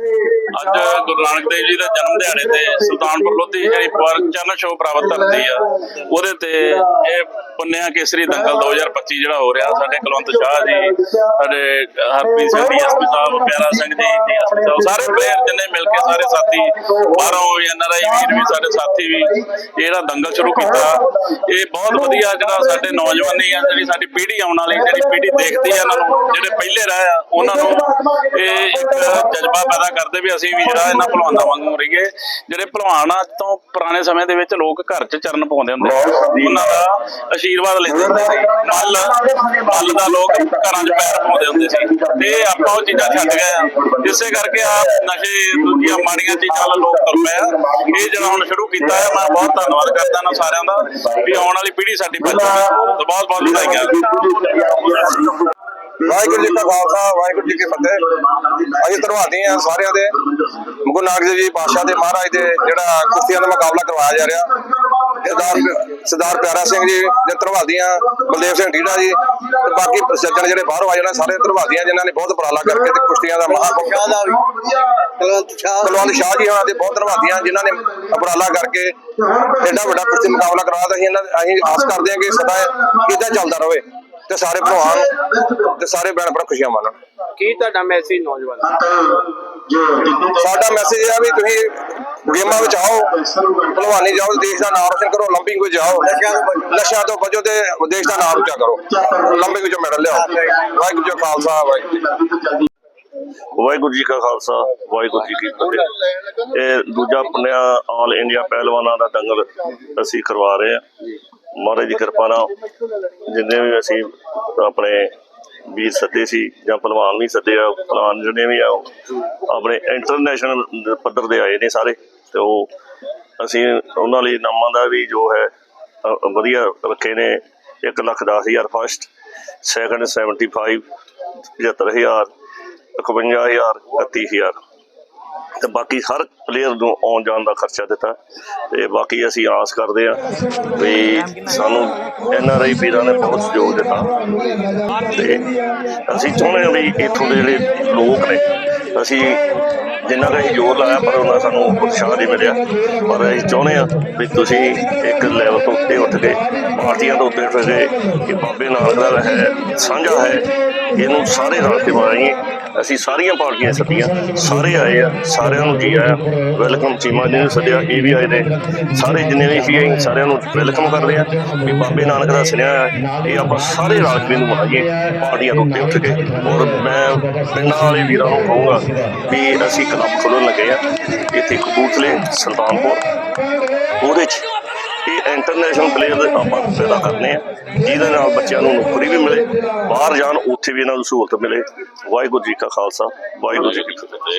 Hey. ਅੱਜ ਗੁਰੂ ਨਾਨਕ ਦੇਵ ਜੀ ਦਾ ਜਨਮ ਦਿਹਾੜੇ ਤੇ ਸੁਲਤਾਨਪੁਰ ਲੋਧੀ ਜਿਹੜੀ ਚਰਨ ਛੋਹ ਪ੍ਰਾਪਤ ਧਰਤੀ ਆ, ਉਹਦੇ ਤੇ ਇਹ ਪੁੰਨਿਆ ਕੇਸਰੀ ਦੰਗਲ 2025 ਜਿਹੜਾ ਹੋ ਰਿਹਾ, ਸਾਡੇ ਕੁਲਵੰਤ ਸ਼ਾਹ ਜੀ, ਸਾਡੇ ਹਰਪ੍ਰੀਤ ਸਿੰਘ ਡੀਐਸਪੀ ਸਾਹਿਬ, ਪਿਆਰਾ ਸਿੰਘ ਜੀ ਡੀਐਸਪੀ ਸਾਹਿਬ, ਸਾਰੇ ਪਲੇਅਰ ਜਿੰਨੇ ਮਿਲ ਕੇ ਸਾਰੇ ਸਾਥੀ, ਬਾਹਰੋਂ ਐਨਆਰਆਈ ਵੀਰ ਵੀ, ਸਾਡੇ ਸਾਥੀ ਵੀ, ਇਹ ਜਿਹੜਾ ਦੰਗਲ ਸ਼ੁਰੂ ਕੀਤਾ, ਇਹ ਬਹੁਤ ਵਧੀਆ ਜਿਹੜਾ ਸਾਡੇ ਨੌਜਵਾਨੀ ਆ, ਜਿਹੜੀ ਸਾਡੀ ਪੀੜ੍ਹੀ ਆਉਣ ਵਾਲੀ, ਜਿਹੜੀ ਪੀੜ੍ਹੀ ਦੇਖਦੀ ਆ ਇਹਨਾਂ ਨੂੰ, ਜਿਹੜੇ ਪਹਿਲੇ ਰਹੇ ਆ, ਉਹਨਾਂ ਨੂੰ ਇਹ ਇੱਕ ਜਜ਼ਬਾ ਪੈਦਾ ਕਰਦੇ ਵੀ ਅਸੀਂ ਵੀ ਜਿਹੜਾ ਇਹਨਾਂ ਭਲਵਾਨਾਂ ਵਾਂਗੂ ਰਹੀਏ, ਜਿਹੜੇ ਭਲਵਾਨ ਅੱਜ ਤੋਂ ਪੁਰਾਣੇ ਸਮੇਂ ਦੇ ਵਿੱਚ ਲੋਕ ਘਰ 'ਚ ਚਰਨ ਪਾਉਂਦੇ ਹੁੰਦੇ ਸੀ ਉਹਨਾਂ ਦਾ ਆਸ਼ੀਰਵਾਦ ਲੈਂਦੇ ਹੁੰਦੇ ਸੀ। ਮੱਲ ਮੱਲ ਦਾ ਲੋਕ ਘਰਾਂ 'ਚ ਪੈਰ ਪਾਉਂਦੇ ਹੁੰਦੇ ਸੀ। ਤੇ ਆਪਾਂ ਉਹ ਚੀਜ਼ਾਂ ਛੱਡ ਗਏ ਆ। ਇਸੇ ਕਰਕੇ ਆ ਨਸ਼ੇ, ਦੂਜੀਆਂ ਮਾੜੀਆਂ ਚੀਜ਼ਾਂ ਵੱਲ ਲੋਕ ਤੁਰ ਪਏ ਆ। ਇਹ ਜਿਹੜਾ ਹੁਣ ਸ਼ੁਰੂ ਕੀਤਾ ਹੈ, ਮੈਂ ਬਹੁਤ ਧੰਨਵਾਦ ਕਰਦਾ ਨਾ ਸਾਰਿਆਂ ਦਾ ਵੀ ਆਉਣ ਵਾਲੀ ਪੀੜ੍ਹੀ ਸਾਡੀ ਬਚੂਗੀ ਬਹੁਤ ਬਹੁਤ ਵਧਾਈਆਂ। ਵਾਹਿਗੁਰੂ ਜੀ ਕਾ ਖਾਲਸਾ ਵਾਹਿਗੁਰੂ ਜੀ ਕੀ ਫਤਿਹ। ਅਸੀਂ ਧੰਨਵਾਦੀ ਆ ਸਾਰਿਆਂ ਦੇ। ਗੁਰੂ ਨਾਨਕ ਦੇਵ ਜੀ ਪਾਤਸ਼ਾਹ ਦੇ ਮਹਾਰਾਜ ਦੇ ਜਿਹੜਾ ਕੁਸ਼ਤੀਆਂ ਦਾ ਮੁਕਾਬਲਾ ਕਰਵਾਇਆ ਜਾ ਰਿਹਾ। ਸਰਦਾਰ ਸਰਦਾਰ ਪਿਆਰਾ ਸਿੰਘ ਜੀ ਦੇ ਧੰਨਵਾਦੀ ਆ ਬਲਦੇਵ ਸਿੰਘ ਢੀੜਾ ਜੀ ਤੇ ਬਾਕੀ ਸੱਜਣ ਜਿਹੜੇ ਬਾਹਰੋਂ ਆਏ ਉਹਨਾਂ ਸਾਰੇ ਧੰਨਵਾਦੀ ਆ ਜਿਨ੍ਹਾਂ ਨੇ ਬਹੁਤ ਉਪਰਾਲਾ ਕਰਕੇ ਤੇ ਕੁਸ਼ਤੀਆਂ ਦਾ ਮਹਾਂਕੁੰਭ ਦਾ ਵੀ। ਕੁਲਵੰਤ ਸ਼ਾਹ। ਜੀ ਹੋਣਾ ਦੇ ਬਹੁਤ ਧੰਨਵਾਦੀ ਆ ਜਿਨ੍ਹਾਂ ਨੇ ਉਪਰਾਲਾ ਕਰਕੇ ਐਡਾ ਵੱਡਾ ਕੁਸ਼ਤੀ ਮੁਕਾਬਲਾ ਕਰਵਾਇਆ ਤਾਂ ਅਸੀਂ ਇਹਨਾਂ ਅਸੀਂ ਆਸ ਕਰਦੇ ਹਾਂ ਕਿ ਸਦਾ ਇਦਾਂ ਚੱਲਦਾ ਰਹੇ। ਤੇ ਸਾਰੇ ਭਰਾਵਾਂ ਤੇ ਸਾਰੇ ਭੈਣ ਭਰਾ ਖੁਸ਼ੀਆਂ ਮਾਣਨ ਕੀ ਤੁਹਾਡਾ ਮੈਸੇਜ ਨੌਜਵਾਨ ਸਾਡਾ ਮੈਸੇਜ ਇਹ ਆ ਵੀ ਤੁਸੀਂ ਗੇਮਾਂ ਵਿੱਚ ਆਓ ਭਲਵਾਨੀ ਜਾਓ ਦੇਸ਼ ਦਾ ਨਾਮ ਰੋਸ਼ਨ ਕਰੋ 올림픽 ਵਿੱਚ ਜਾਓ ਨਸ਼ਿਆਂ ਤੋਂ ਬਚੋ ਤੇ ਦੇਸ਼ ਦਾ ਨਾਮ ਉੱਚਾ ਕਰੋ 올림픽 ਵਿੱਚੋਂ ਮੈਡਲ ਲਿਆਓ ਵਾਹਿਗੁਰੂ ਜੀ ਕਾ ਖਾਲਸਾ ਵਾਹਿਗੁਰੂ ਜੀ ਕੀ ਫਤਿਹ। ਵਾਹਿਗੁਰੂ ਜੀ ਕਾ ਖਾਲਸਾ, ਵਾਹਿਗੁਰੂ ਜੀ ਕੀ ਫਤਿਹ। ਇਹ ਦੂਜਾ ਪੁੰਨਿਆ ਆਲ ਇੰਡੀਆ ਪਹਿਲਵਾਨਾਂ ਦਾ ਦੰਗਲ ਅਸੀਂ ਕਰਵਾ ਰਹੇ ਹਾਂ। ਮਹਾਰਾਜ ਦੀ ਕਿਰਪਾ ਨਾਲ ਜਿੰਨੇ ਵੀ ਅਸੀਂ ਆਪਣੇ ਵੀਰ ਸੱਦੇ ਸੀ ਜਾਂ ਪਹਿਲਵਾਨ ਨਹੀਂ ਸੱਦੇ ਆ, ਪਹਿਲਵਾਨ ਜਿਹੜੇ ਵੀ ਆ, ਉਹ ਆਪਣੇ ਇੰਟਰਨੈਸ਼ਨਲ ਪੱਧਰ ਦੇ ਆਏ ਨੇ ਸਾਰੇ। ਤੇ ਉਹ ਅਸੀਂ ਉਹਨਾਂ ਲਈ ਨਾਮਾਂ ਦਾ ਵੀ ਜੋ ਹੈ ਵਧੀਆ ਰੱਖੇ ਨੇ। 1 ਲੱਖ ਦਸ ਹਜ਼ਾਰ ਫਸਟ ਸੈਕੰਡ 75 75000 51000 31000 ਤੇ ਬਾਕੀ ਹਰ ਪਲੇਅਰ ਨੂੰ ਆਉਣ ਜਾਣ ਦਾ ਖਰਚਾ ਦਿੱਤਾ। ਤੇ ਬਾਕੀ ਅਸੀਂ ਆਸ ਕਰਦੇ ਆ ਵੀ ਸਾਨੂੰ ਐਨ ਆਰ ਆਈ ਵੀਰਾਂ ਨੇ ਬਹੁਤ ਸਹਿਯੋਗ ਦਿੱਤਾ। ਤੇ ਅਸੀਂ ਚਾਹੁੰਦੇ ਹਾਂ ਵੀ ਇੱਥੋਂ ਦੇ ਜਿਹੜੇ ਲੋਕ ਨੇ, ਅਸੀਂ ਜਿੰਨਾ ਦਾ ਅਸੀਂ ਜ਼ੋਰ ਲਾਇਆ, ਪਰ ਉਹਨਾਂ ਸਾਨੂੰ ਉਤਸ਼ਾਹ ਨਹੀਂ ਮਿਲਿਆ। ਪਰ ਅਸੀਂ ਚਾਹੁੰਦੇ ਹਾਂ ਵੀ ਤੁਸੀਂ ਇੱਕ ਲੈਵਲ ਤੋਂ ਉੱਤੇ ਉੱਠ ਕੇ ਪਾਰਟੀਆਂ ਤੋਂ ਉੱਤੇ ਉੱਠ ਕੇ ਕਿ ਬਾਬੇ ਨਾਨਕ ਦਾ ਹੈ, ਸਾਂਝਾ ਹੈ, ਇਹਨੂੰ ਸਾਰੇ ਰਲ ਕੇ ਮਾਰੀਏ ਅਸੀਂ ਸਾਰੀਆਂ ਪਾਰਟੀਆਂ ਸੱਦੀਆਂ ਸਾਰੇ ਆਏ ਆ, ਸਾਰਿਆਂ ਨੂੰ ਜੀ ਆਇਆ? ਵੈਲਕਮ ਚੀਮਾ ਜੀ ਨੂੰ ਸੱਦਿਆ, ਇਹ ਵੀ ਆਏ ਨੇ। ਸਾਰੇ ਜਿੰਨੇ ਵੀ ਸੀ ਅਸੀਂ ਸਾਰਿਆਂ ਨੂੰ ਵੈਲਕਮ ਕਰਦੇ ਆ ਵੀ ਬਾਬੇ ਨਾਨਕ ਦਾ ਸੁਨੇਹਾ ਹੈ ਇਹ ਆਪਾਂ ਸਾਰੇ ਰਲ ਕੇ ਨੂੰ ਮਨਾਈਏ ਪਾਰਟੀਆਂ ਤੋਂ ਉੱਤੇ ਉੱਠ ਕੇ। ਔਰ ਮੈਂ ਪਿੰਡਾਂ ਵਾਲੇ ਵੀਰਾਂ ਨੂੰ ਕਹੂੰਗਾ ਵੀ ਅਸੀਂ ਕਲੱਬ ਖੋਲ੍ਹਣ ਲੱਗੇ ਆ, ਇੱਥੇ ਕਪੂਰਥਲੇ ਸੁਲਤਾਨਪੁਰ। ਉਹਦੇ 'ਚ ਇਹ ਇੰਟਰਨੈਸ਼ਨਲ ਪਲੇਅਰ ਆਪਾਂ ਪੈਦਾ ਕਰਨੇ ਆ, ਜਿਹਦੇ ਨਾਲ ਬੱਚਿਆਂ ਨੂੰ ਨੌਕਰੀ ਵੀ ਮਿਲੇ, ਬਾਹਰ ਜਾਣ ਉੱਥੇ ਵੀ ਇਹਨਾਂ ਨੂੰ ਸਹੂਲਤ ਮਿਲੇ। ਵਾਹਿਗੁਰੂ ਜੀ ਕਾ ਖਾਲਸਾ, ਵਾਹਿਗੁਰੂ ਜੀ ਕੀ ਫਤਿਹ।